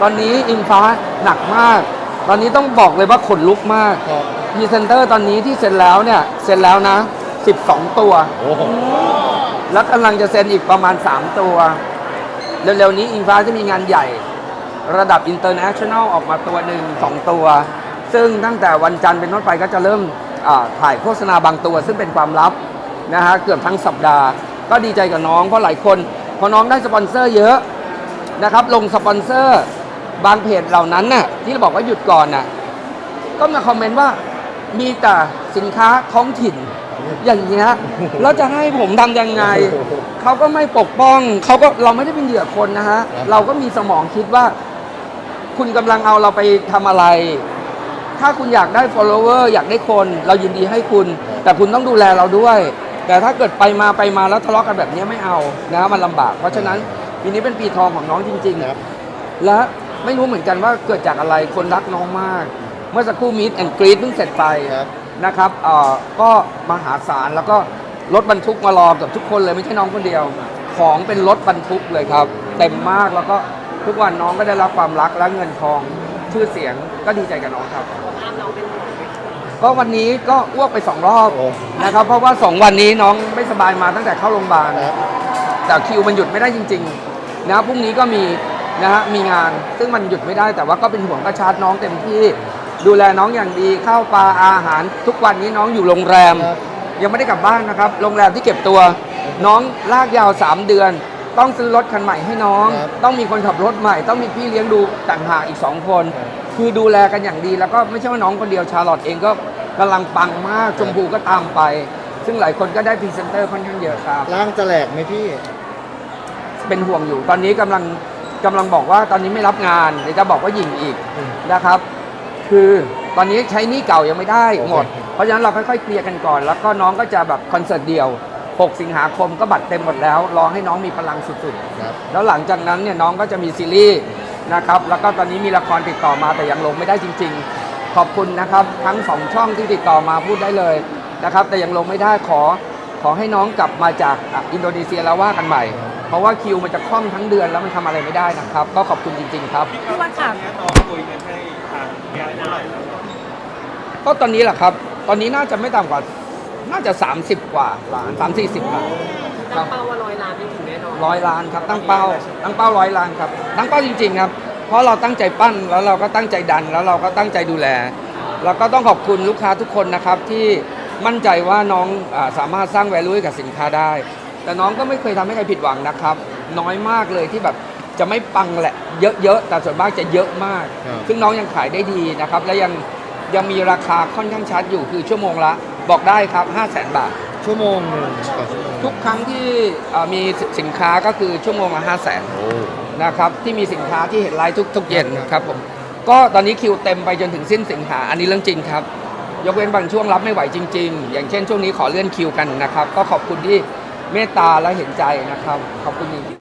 ตอนนี้อิงฟ้าหนักมาก ตอนนี้ต้องบอกเลยว่าขนลุกมากครับพรีเซนเตอร์ตอนนี้ที่เซ็นแล้วเนี่ยเซ็นแล้วนะ 12 ตัว โอ้โหแล้วกำลังจะเซ็นอีกประมาณ 3 ตัว เร็วๆนี้อิงฟ้าจะมีงานใหญ่ ระดับ international ออกมาตัวหนึ่งสองตัว ซึ่งตั้งแต่วันจันทร์เป็นต้นไปก็จะเริ่มอ่าถ่ายโฆษณาบางตัว ซึ่งเป็นความลับนะฮะเกือบทั้งสัปดาห์ ก็ดีใจกับน้องเพราะหลายคนพอน้องได้สปอนเซอร์เยอะนะครับลงสปอนเซอร์ บางเพจเหล่านั้นน่ะที่เราบอกว่าหยุดก่อนน่ะก็มาคอมเมนต์ว่ามีแต่สินค้าท้องถิ่น อย่างเงี้ยแล้วจะให้ผมทำยังไง เขาก็ไม่ปกป้องเขาก็เราไม่ได้เป็นเหยื่อคนนะฮะเราก็มีสมองคิดว่า คุณกำลังเอาเราไปทำอะไร ถ้าคุณอยากได้ follower อยากได้คน เรายินดีให้คุณ แต่คุณต้องดูแลเราด้วย แต่ถ้าเกิดไปมาไปมาแล้วทะเลาะกันแบบนี้ไม่เอานะมันลำบาก เพราะฉะนั้นปีนี้เป็นปีทองของน้องจริงครับๆและ ไม่รู้เหมือนกันว่าเกิดจากอะไรคนรักน้องมาก เมื่อสักครู่มีดแอนกรีดเพิ่งเสร็จไปครับ นะครับเอ่อก็มหาศาลแล้วก็รถบรรทุกมารอเกับทุกคนเลยไม่ใช่น้องคนเดียว ของเป็นรถบรรทุกเลยครับ เต็มมากแล้วก็ทุกวันน้องก็ได้รับความรักและเงินทองชื่อเสียงก็ดีใจกับน้องครับ ก็วันนี้ก็อ้วกไปสองรอบโอ้ นะครับ เพราะว่าสองวันนี้น้องไม่สบายมาตั้งแต่เข้าโรงพยาบาล ครับ แต่คิวมันหยุดไม่ได้จริงๆนะพรุ่งนี้ก็มี นะฮะมีงานซึ่งมันหยุดไม่ได้แต่ว่าก็เป็นห่วงกระชาร์จน้องเต็มที่ ดูแลน้องอย่างดีข้าวปลาอาหาร ทุกวันนี้น้องอยู่โรงแรมครับยังไม่ได้กลับบ้านนะครับ โรงแรมที่เก็บตัว น้องลากยาว 3 เดือน ต้องซื้อรถคันใหม่ให้น้อง ครับ ต้องมีคนขับรถใหม่ ต้องมีพี่เลี้ยงดูต่างหากอีก 2 คนครับคือดูแลกันอย่างดีแล้วก็ไม่ใช่ว่าน้องคนเดียวชาลอตเองก็กำลังปังมากชมพูก็ตามไป ซึ่งหลายคนก็ได้พรีเซนเตอร์ค่อนข้างเยอะครับ ร่างจะแหลกไหมพี่ เป็นห่วงอยู่ ตอนนี้กำลัง กำลังบอกว่าตอนนี้ไม่รับงานเดี๋ยวจะบอกว่าหยิงอีกอืม นะครับ คือตอนนี้ใช้หนี้เก่ายังไม่ได้หมดโอเคเพราะฉะนั้นเราค่อยๆเคลียร์กันก่อน แล้วก็น้องก็จะแบบคอนเสิร์ตเดียว 6 สิงหาคมก็บัตรเต็มหมดแล้ว รอให้น้องมีพลังสุดครับๆแล้วหลังจากนั้นเนี่ยน้องก็จะมีซีรีส์นะครับ แล้วก็ตอนนี้มีละครติดต่อมาแต่ยังลงไม่ได้จริง ๆ ขอบคุณนะครับ ทั้งสองช่องที่ติดต่อมาพูดได้เลยนะครับ แต่ยังลงไม่ได้ขอขอให้น้องกลับมาจากอะอินโดนีเซียแล้วว่ากันใหม่ เพราะว่าคิวมันจะคล่อมทั้งเดือนแล้วมันทำอะไรไม่ได้นะครับ ก็ขอบคุณจริง ๆ ครับ พี่วัดค่ะน้องคุยกันให้ทางแกเท่าไหร่แล้วก็ตอนนี้แหละครับ ตอนนี้น่าจะไม่ต่ำกว่า น่าจะ 30 กว่าล้านสามสี่สิบล้านคตั้รังบเป้าว่าร้อยล้านนี่ถึงแน่นอนร้อยล้านครับ ตั้งเป้า ตั้งเป้าร้อยล้านครับ ตั้งเป้าจริง ๆ ครับ เพราะเราตั้งใจปั้นแล้วเราก็ตั้งใจดัน แล้วเราก็ตั้งใจดูแล แล้วก็ต้องขอบคุณลูกค้าทุกคนนะครับที่มั่นใจว่าน้องอาสามารถสร้าง value ให้กับสินค้าได้ แต่น้องก็ไม่เคยทำให้ใครผิดหวังนะครับ น้อยมากเลยที่แบบจะไม่ปังแหละ เยอะๆแต่ส่วนมากจะเยอะมากครับซึ่งน้องยังขายได้ดีนะครับ และยังยังมีราคาค่อนข้างชัดอยู่คือชั่วโมงละบอกได้ครับ 5 0 0 0 0 0บาท ชั่วโมงหนึ่งต่อชั่วโมงทุกครั้งที่เอ่อมีสินค้าก็คือชั่วโมงละ5 0 0 0 0นโอ้นะครับที่มีสินค้าที่เห็นไลฟ์ทุกทุกเย็นครับผมก็ตอนนี้คิวเต็มไปจนถึงสิ้นสิงหาอันนี้เรื่องจริงครับ ยกเว้นบางช่วงรับไม่ไหวจริง ๆ อย่างเช่นช่วงนี้ขอเลื่อนคิวกันนะครับ ก็ขอบคุณที่ เมตตาและเห็นใจนะครับ ขอบคุณจริง